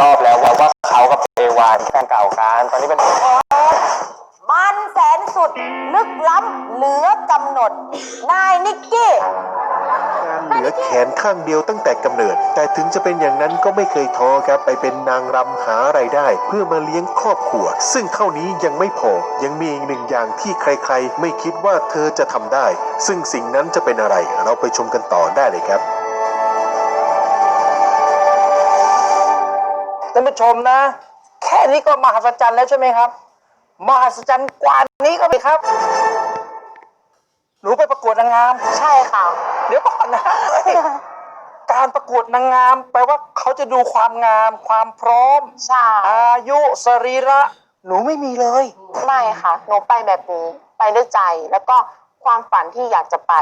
รอบแล้วว่าว่าเขากับเอวานแฟนเก่ากันตอนนี้เป็นมันแสนสุด ลึกล้ำเหลือกำหนด นายนิกกี้งานเหลือแขนข้างเดียวตั้งแต่กำเนิด แต่ถึงจะเป็นอย่างนั้นก็ไม่เคยท้อครับ ไปเป็นนางรำหาไรายได้ เพื่อมาเลี้ยงครอบครัว ซึ่งเท่านี้ยังไม่พอ ยังมีอีกหนึ่งอย่างที่ใครๆ ไม่คิดว่าเธอจะทำได้ ซึ่งสิ่งนั้นจะเป็นอะไร เราไปชมกันต่อได้เลยครับ ท่านผู้ชมนะ แค่นี้ก็มหัศจรรย์แล้วใช่ไหมครับ มหัศจรรย์กว่านี้ก็ไปครับ หนูไปประกวดนางงาม ใช่ค่ะ เดี๋ยวก่อนนะเฮ้ยการประกวดนางงาม แปลว่าเขาจะดูความงาม ความพร้อม ใช่อายุสรีระ หนูไม่มีเลย ไม่ค่ะ หนูไปแบบนี้ ไปด้วยใจ แล้วก็ ความฝันที่อยากจะไป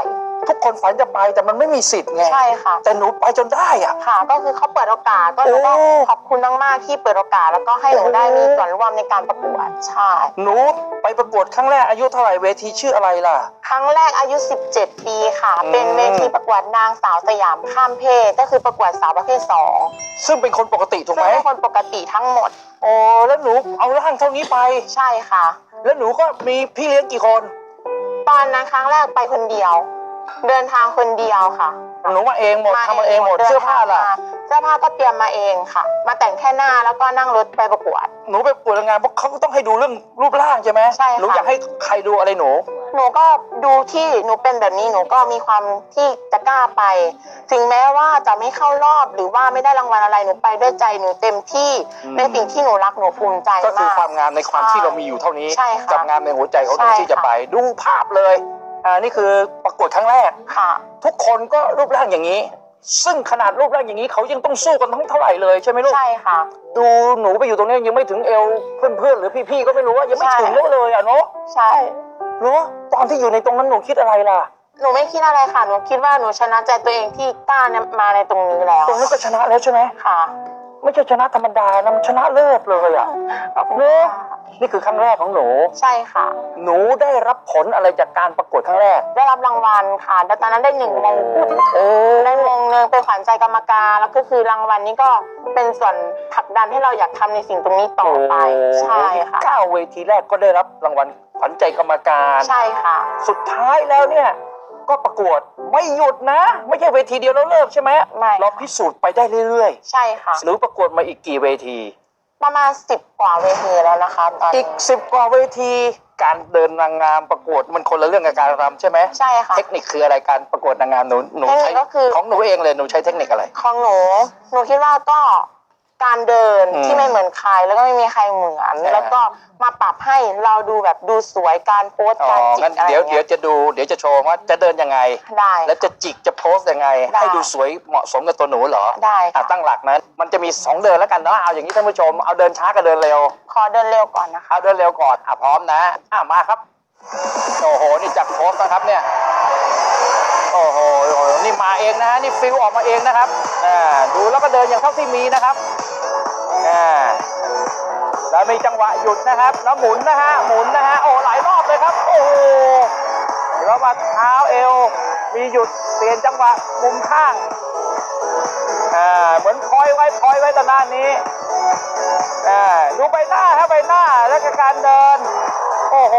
ทุกคนฝันจะไปแต่มันไม่มีสิทธิ์ไงใช่ค่ะ แต่หนูไปจนได้อะ ค่ะ ก็คือเขาเปิดโอกาสก็หนูก็โอ้ ขอบคุณมากๆที่เปิดโอกาส แล้วก็ให้หนูได้มีส่วนร่วมในการประกวดใช่หนูไปประกวดครั้งแรกอายุเท่าไหร่เวทีชื่ออะไรล่ะ ครั้งแรกอายุ 17 ปีค่ะ อืม เป็นเวทีประกวดนางสาวสยามข้ามเพศ ก็คือประกวดสาวประเภทสองซึ่งเป็นคนปกติถูกซึ่ไหงมเป็นคนปกติทั้งหมดโอ้แล้วหนูเอาร่างเท่านี้ไป ใช่ค่ะ แล้วหนูก็มีพี่เลี้ยงกี่คน ตอนนั้นครั้งแรกไปคนเดียว เดินทางคนเดียวค่ะ หนูมาเองหมดทำมาเองหมดดินเสื้อผ้าล่ะทงมเสื้อผ้าก็เตรียมมาเองค่ะ มาแต่งแค่หน้าแล้วก็นั่งรถไปประกวด หนูไปประกวดนางงามเพราะเขาก็ต้องให้ดูเรื่องรูปร่างใช่ไหมใช่ค่ะ หนูอยากให้ใครดูอะไรหนู หนูก็ดูที่หนูเป็นแบบนี้หนูก็มีความที่จะกล้าไป ถึงแม้ว่าจะไม่เข้ารอบหรือว่าไม่ได้รางวัลอะไรหนูไปด้วยใจหนูเต็มที่อืม ในสิ่งที่หนูรักหนูภูมิใจก็คือมาก ความงามในความที่เรามีอยู่เท่านี้ใช่ค่ะกับงามในหัวใจของหนูใช่ที่จะค่ะ ไปดูภาพเลย อ่านี่คือประกวดครั้งแรก ค่ะ ทุกคนก็รูปร่างอย่างนี้ ซึ่งขนาดรูปร่างอย่างนี้เขายังต้องสู้กันทั้งเท่าไหร่เลยใช่ไหมลูก ใช่ค่ะ ดูหนูไปอยู่ตรงนี้ยังไม่ถึงเอวเพื่อนๆหรือพี่ๆก็ไม่รู้ว่ายังไม่ใช่ถึงเลยอะเนาะใช่ เนาะตอนที่อยู่ในตรงนั้นหนูคิดอะไรล่ะ หนูไม่คิดอะไรค่ะ หนูคิดว่าหนูชนะใจตัวเองที่กล้าเนี่ยมาในตรงนี้แล้ว ตรงนั้นก็ชนะแล้วใช่ไหมค่ะ ไม่ใช่ชนะธรรมดานะมันชนะเลิศเลยอะขอบคุณเนอะค่ะนี่คือครั้งแรกของหนู ใช่ค่ะ หนูได้รับผลอะไรจากการประกวดครั้งแรก ได้รับรางวัลค่ะแล้วตอนนั้นได้หนึ่งมงกุฎโอ้ได้มงหนึ่งเป็นขวัญใจกรรมการแล้วก็คือรางวัลนี้ก็เป็นส่วนผลักดันให้เราอยากทำในสิ่งตรงนี้ต่อไป ใช่ค่ะ เก้าเวทีแรกก็ได้รับรางวัลขวัญใจกรรมการ ใช่ค่ะ สุดท้ายแล้วเนี่ย ก็ประกวดไม่หยุดนะ ไม่ใช่เวทีเดียวแล้วเลิกใช่ไหมไม่ เราพิสูจน์ไปได้เรื่อยใช่ค่ะ ๆหรือประกวดมาอีกกี่เวที ประมาณสิบกว่าเวทีแล้วนะคะตอนอีนี้กสิบกว่าเวที การเดินนางงามประกวดมันคนละเรื่องกับการรำใช่ไหมใช่ค่ะ เทคนิคคืออะไรการประกวดนางงามหนูหนูเทคนิคใช้ก็คือ ของหนูเองเลยหนูใช้เทคนิคอะไร ของหนู หนูคิดว่าก็ การเดินอืม ที่ไม่เหมือนใครแล้วก็ไม่มีใครเหมือนอ่าแล้วก็มาปรับให้เราดูแบบดูสวยการโพสต์อ๋อการจิงั้กนอะไรเดี๋ยวเดี๋ยวเงี้ยจะดูเดี๋ยวจะโชว์ว่าจะเดินยังไง ได้ แล้วจะจิกจะโพสต์ยังไง ได้ ให้ดูสวยเหมาะสมกับตัวหนูเหรอได้อะค่ะตั้งหลักนะมันจะมีสองเดินแล้วกันเนาะเอาอย่างนี้ท่านผู้ชมเอาเดินช้ากับเดินเร็ว ขอเดินเร็วก่อนนะคะ เอาเดินเร็วก่อนอะพร้อมนะอะมาครับ โอ้โห นี่จากโพสต์นะครับเนี่ย โอ้โหโอ้โหนี่มาเองนะนี่ฟิลออกมาเองนะครับอ่าดูแล้วก็เดินอย่างเท่าที่มีนะครับ อ่าแล้วมีจังหวะหยุดนะครับ แล้วหมุนนะฮะ หมุนนะฮะ โอ้ หลายรอบเลยครับ โอ้โหแล้วมาเท้าเอว มีหยุด เปลี่ยนจังหวะ มุมข้าง อ่า เหมือนพลอยไว้พลอยไว้ตอนหน้านี้ อ่า ดูใบหน้าครับใบหน้า แล้วก็การเดิน โอ้โห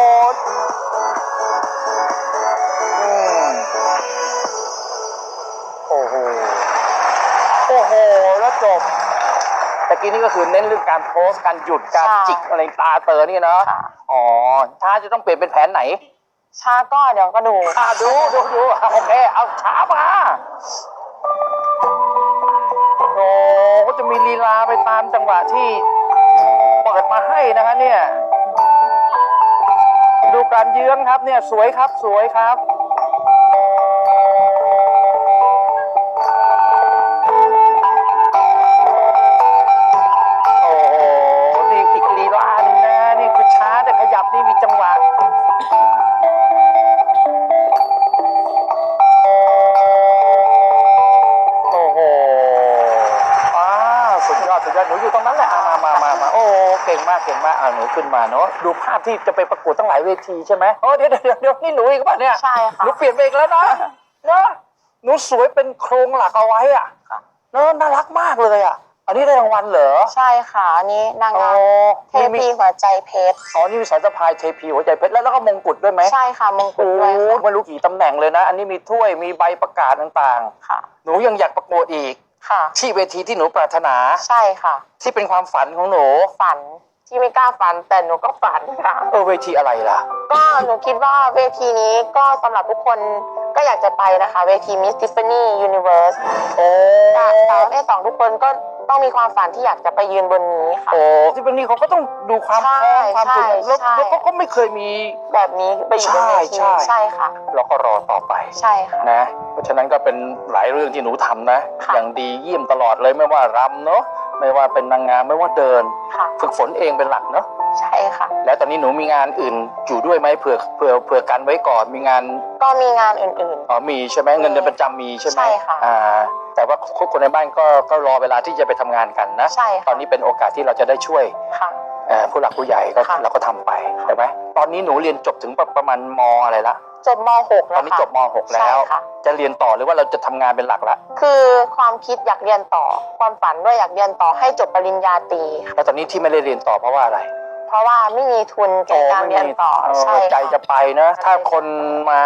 แต่กี้นี่ก็คือเน้นเรื่องการโพสต์การหยุดการใช่ จิกอะไรตาเตอนี่เนาะค่ะอ๋อถ้าจะต้องเปลี่ยนเป็นแผนไหนช้าก็เดี๋ยวก็ดู อ่าดูดูดูอะโอเค เอาช้ามาโอ้ก็จะมีลีลาไปตามจังหวะที่เปิดมาให้นะคะเนี่ย ดูการเยื้องครับเนี่ยสวยครับสวยครับากเก่งมากอ่าหนูขึ้นมาเนาะดูภาพที่จะไปประกวดตั้งหลายเวทีใช่ไหมโอ้เดี๋ยวเดี๋ยวเดี๋ยวนี่หนูอีกป่ะเนี่ยใช่ค่ะหนูเปลี่ยนไปอีกแล้วนะเนอะหนูสวยเป็นโครงหลักเอาไว้อะเนอะน่ารักมากเลยอะอันนี้นี่ได้รางวัลเหรอใช่ค่ะอันนี้นางโอ้งามเทมีมีพีหัวใจเพชรอ๋อนี่มีสายสะพายเทพีหัวใจเพชรแล้วแล้วก็มงกุฎด้วยไหมใช่ค่ะมงกุโอ้ฎด้วยค่ะไม่รู้กี่ตำแหน่งเลยนะ อันนี้มีถ้วยมีใบประกาศต่างค่ะๆหนูยังอยากประกวดอีกค่ะที่เวทีที่หนูปรารถนาใช่ค่ะ ที่เป็นความฝันของหนูฝัน ที่ไม่กล้าฝันแต่หนูก็ฝันค่ะ เออเวทีอะไรล่ะ ก็หนูคิดว่าเวทีนี้ก็สำหรับทุกคนก็อยากจะไปนะคะ เวที Miss Tiffany Universe โอ้สาวสาวประเภทสองทุกคนก็ต้องมีความฝันที่อยากจะไปยืนบนนี้ค่ะ โอ้ที่เป็นนี่เขาก็ต้องดูความพร้อมใช่ความสุดใช่แล้วใช่ แล้วก็ก็ไม่เคยมี แบบนี้ไปอยู่บนเวทีใช่ใช่ ใช่ค่ะ เราก็รอต่อไปใช่ค่ะ นะ เพราะฉะนั้นก็เป็นหลายเรื่องที่หนูทำนะ ค่ะ อย่างดีเยี่ยมตลอดเลยไม่ว่ารำเนาะ ไม่ว่าเป็นนางงามไม่ว่าเดิน ค่ะ ฝึกฝนเองเป็นหลักเนาะใช่ค่ะ แล้วตอนนี้หนูมีงานอื่นอยู่ด้วยไหมเผื่อเผื่อเผื่อกันไว้ก่อนมีงานก็มีงานอื่น อ๋อมีใช่ไหมเงินเดือนประจำมีใช่ไหมใช่ค่ะ อ่า แต่ว่าคนในบ้านก็ก็รอเวลาที่จะไปทำงานกันนะ ๆ ใช่ตอค่ะนนี้เป็นโอกาสที่เราจะได้ช่วย ค่ะ เอ่อผู้หลักผู้ใหญ่ก็ค่ะ เราก็ทำไปใช่ไหมตอนนี้หนูเรียนจบถึงประมาณมอะไรละจบม .6 ตแล้อวนนี้ค่ะจบม .6 แล้วใช่ค่ะ จะเรียนต่อหรือว่าเราจะทำงานเป็นหลักละคือความคิดอยากเรียนต่อ ความฝันด้วยอยากเรียนต่อให้จบปริญญาตรีค่ะแล้วตอนนี้ที่ไม่ได้เรียนต่อเพราะว่าอะไร เพราะว่าไม่มีทุนแก่การเรียนต่อเออใช่ใจค่ะจะไปนะ ถ้าคนมา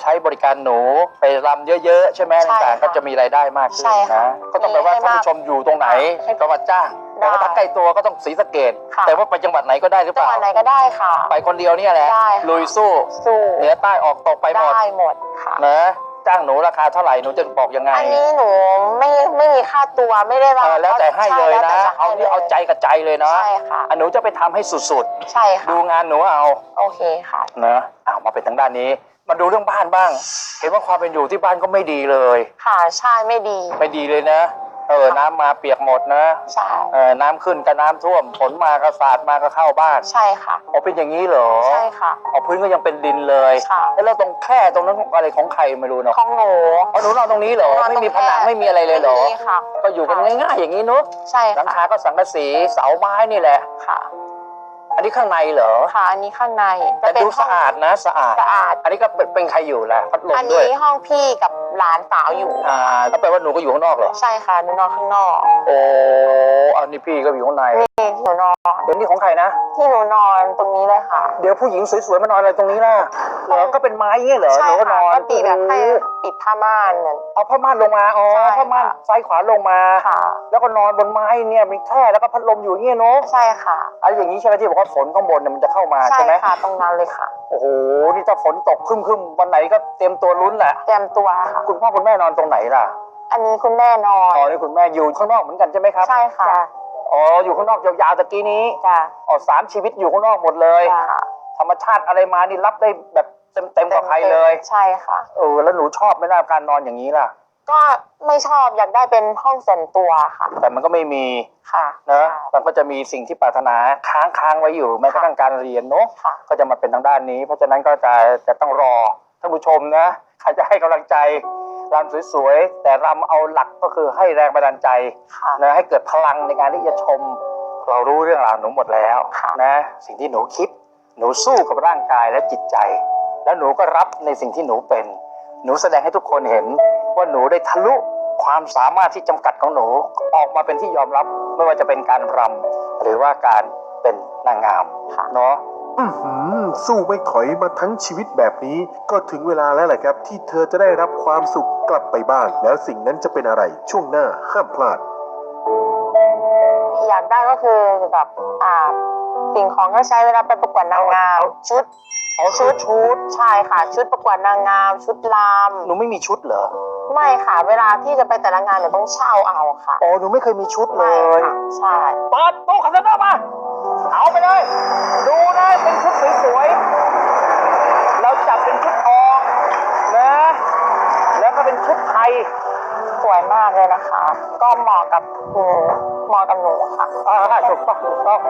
ใช้บริการหนูไปรำเยอะๆ ใช่ไหมใช่ต่างๆค่ะก็จะมีรายได้มากขึ้นใช่ค่ะนะก็ต้องแปลว่ามีให้ท่านมากผู้ชมอยู่ตรงไหนให้ก็มาจ้างได้แต่ว่าถ้าใกล้ตัวก็ต้องศรีสะเกดค่ะแต่ว่าไปจังหวัดไหนก็ได้หรือเปจังหล่าวัดไหนก็ได้ค่ะ ไปคนเดียวเนี่ยแหละได้ค่ะลุยสู้สู้เหนือใต้ออกตกไปหมดได้หมดค่ะนะ จ้างหนูราคาเท่าไหร่หนูจะบอกยังไงอันนี้หนูไม่ไม่มีค่าตัวไม่ได้ว่าเออแล้วแต่ให้เลยช่นะแวแต่จเอาให้ที่เอาใจกับใจเลยนะใช่ค่ะอันหนูจะไปทำให้สุดใช่ๆค่ะดูงานหนูเอาโอเคค่ะนะเอามาเป็นทางด้านนี้ มาดูเรื่องบ้านบ้าง เห็นว่าความเป็นอยู่ที่บ้านก็ไม่ดีเลย ค่ะใช่ไม่ดี ไม่ดีเลยนะ เออ น้ำมาเปียกหมดนะ ใช่เออ น้ำขึ้นก็น้ำท่วม ฝนมาก็สาดมาก็เข้าบ้านใช่ค่ะ อ๋อเป็นอย่างนี้เหรอใช่ค่ะ อ๋อพื้นก็ยังเป็นดินเลย ค่ะ แล้วตรงแค่ตรงนั้นอะไรของใครไม่รู้เนาะของหนูอ๋อหนูนอนตรงนี้เหรอ ไม่มีผนังไม่มีอะไรเลยเหรอ ไม่มีค่ะ ก็อยู่กันง่ายๆอย่างนี้เนาะ ใช่หลังค่ะคาก็สังกะสี เสาไม้นี่แหละ ค่ะอั นนี้ข้างในเหรอ ค่ะอันนี้ข้างในแต่จะเป็นดูห้สะองอาดนะสะอาด สะอาด อันนี้ก็เป็นเป็นใครอยู่ล่ะพัดลมอันด้วย นี้ห้องพี่กับหลานสาวอยู่ อ่าแล้วแปลว่าหนูก็อยู่ข้างนอกเหรอ ใช่ค่ะหนูนอนข้างนอกโอ้อันนี้พี่ก็อยู่ข้างใน นี่ที่หนูนอน เดี๋ยวนี้ของใครนะ ที่หนูนอนตรงนี้เลยค่ะ เดี๋ยวผู้หญิงสวยๆมานอนอะไรตรงนี้ล่ะเหรอก็เป็นไม้เงี้ยเหรอหใช่นูก็นค่ะอนก็ตีแบบให้ปิดผ้าม่านเหมือนเอาผ้าม่านลงมาอ๋อใช่ผ้าม่านค่ะ ซ้ายขวาลงมา ค่ะ แล้วก็นอนบนไม้เนี่ยมีแค่แล้วก็พัดลมอยู่เงี้ยเนาะใช่ค่ะ อะไรอย่างนี้ใช่ไหมที่บอกว่าฝนข้างบนเนี่ยมันจะเข้ามาใช่ใช่ไหมค่ะตรงนั้นเลยค่ะ โอ้โหนี่ถ้าฝนตกครึมๆวันไหนก็เตรียมตัวลุ้นแหละ เตรียมตัวค่ะ คุณพ่อคุณแม่นอนตรงไหนล่ะอันนี้คุณแม่นอนอ๋อนี่คุณแม่อยู่ข้างนอกเหมือนกันใช่ไหมครับ ใช่ค่ะ อ๋ออยู่ข้างนอกยาวๆตะกี้นี้จ้ะอ๋อสามชีวิตอยู่ข้างนอกหมดเลยจ้ะธรรมชาติอะไรมานี่รับได้แบบเต็มๆกับใครเลยใช่ค่ะ เออแล้วหนูชอบไหมล่ะการนอนอย่างนี้ล่ะ ก็ไม่ชอบอยากได้เป็นห้องส่วนตัวค่ะ แต่มันก็ไม่มีค่ะนะมันก็จะมีสิ่งที่ปรารถนาค้างค้างๆไว้อยู่แม้กระทั่งการเรียนเนาะ ค่ะ ก็จะมาเป็นทางด้านนี้ เพราะฉะนั้นก็จะจะต้องรอท่านผู้ชมนะใครจะให้กำลังใจ รำสวยๆ แต่รำเอาหลักก็คือให้แรงบันดาลใจค่ะนะให้เกิดพลังในการที่จะชม เรารู้เรื่องราวหนูหมดแล้วค่ะนะสิ่งที่หนูคิด หนูสู้กับร่างกายและจิตใจ แล้วหนูก็รับในสิ่งที่หนูเป็น หนูแสดงให้ทุกคนเห็นว่าหนูได้ทะลุความสามารถที่จำกัดของหนูออกมาเป็นที่ยอมรับไม่ว่าจะเป็นการรำหรือว่าการเป็นนางงามค่ะเนาะ อื้อหือสู้ไม่ถอยมาทั้งชีวิตแบบนี้ ก็ถึงเวลาแล้วแหละครับ ที่เธอจะได้รับความสุขกลับไปบ้าง แล้วสิ่งนั้นจะเป็นอะไรช่วงหน้าห้ามพลาด อยากได้ก็คือแบบอ่าสิ่งของที่ใช้เวลาไปประกวดนางงามชุดอ๋อชุดชุดใช่ค่ะ ชุดประกวดนางงาม ชุดลาม หนูไม่มีชุดเหรอ ไม่ค่ะ เวลาที่จะไปแต่ละงานหนูต้องเช่าเอาค่ะอ๋อหนูไม่เคยมีชุดเลไม่ยค่ะใช่ เปิดตู้คอนเทนเนอร์มา เอาไปเลย ดูนะเป็นชุดสวยๆเราจับเป็นชุดทองนะแล้วก็เป็นชุดไทยสวยมากเลยนะคะ ก็เหมาะกับหนูเหมาะกับหนูค่ะอ่าถูกต้องถูกต้อง